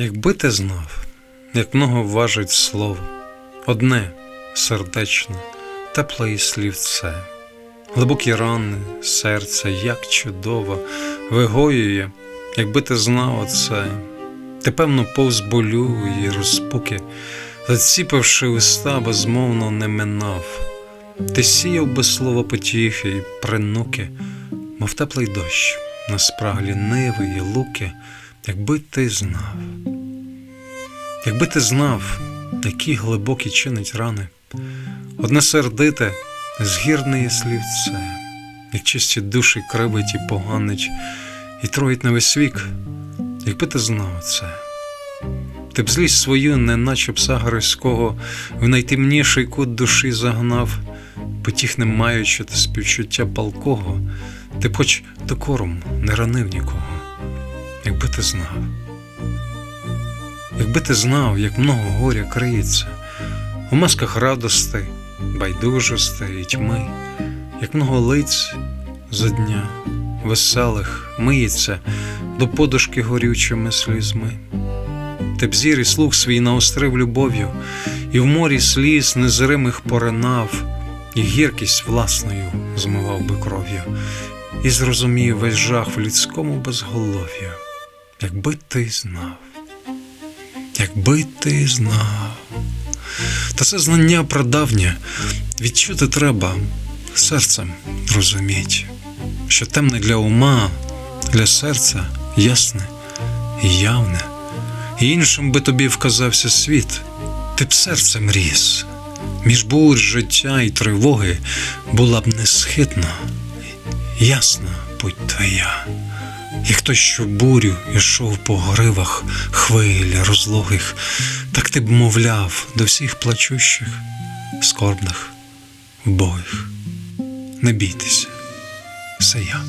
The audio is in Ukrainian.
Якби ти знав, як много важить слово, одне сердечне, тепле слівце, глибокі рани, серце, як чудово, вигоює, якби ти знав оце, ти певно повз болю і розпуки, заціпивши уста, безмовно не минав, ти сіяв без слова потіхи і принуки, мов теплий дощ, на спраглі ниви і луки, якби ти знав. Якби ти знав, які глибокі чинить рани, одне сердите, згірне слівце, як чисті душі кривить і поганить, і троїть на весь вік, якби ти знав це, ти б злість свою, неначе пса Гариського, в найтемніший кут душі загнав, потіх не маючи та співчуття палкого, ти б хоч докором не ранив нікого, якби ти знав. Якби ти знав, як много горя криється, у масках радости, байдужости і тьми, як много лиць за дня, веселих, миється до подушки горючими слізьми. Ти б зір і слух свій наострив любов'ю, і в морі сліз незримих поринав, і гіркість власною змивав би кров'ю, і зрозумів весь жах в людському безголов'ю, якби ти знав. Якби ти знав. Та це знання прадавнє, відчути треба серцем розуміть, що темне для ума, для серця ясне і явне, і іншим би тобі вказався світ, ти б серцем ріс, між бурь життя і тривоги була б несхитна, ясна путь твоя. І хто що бурю ішов по гривах хвиль розлогих, так ти б мовляв до всіх плачущих, скорбних, вбогих. Не бійтеся, все я.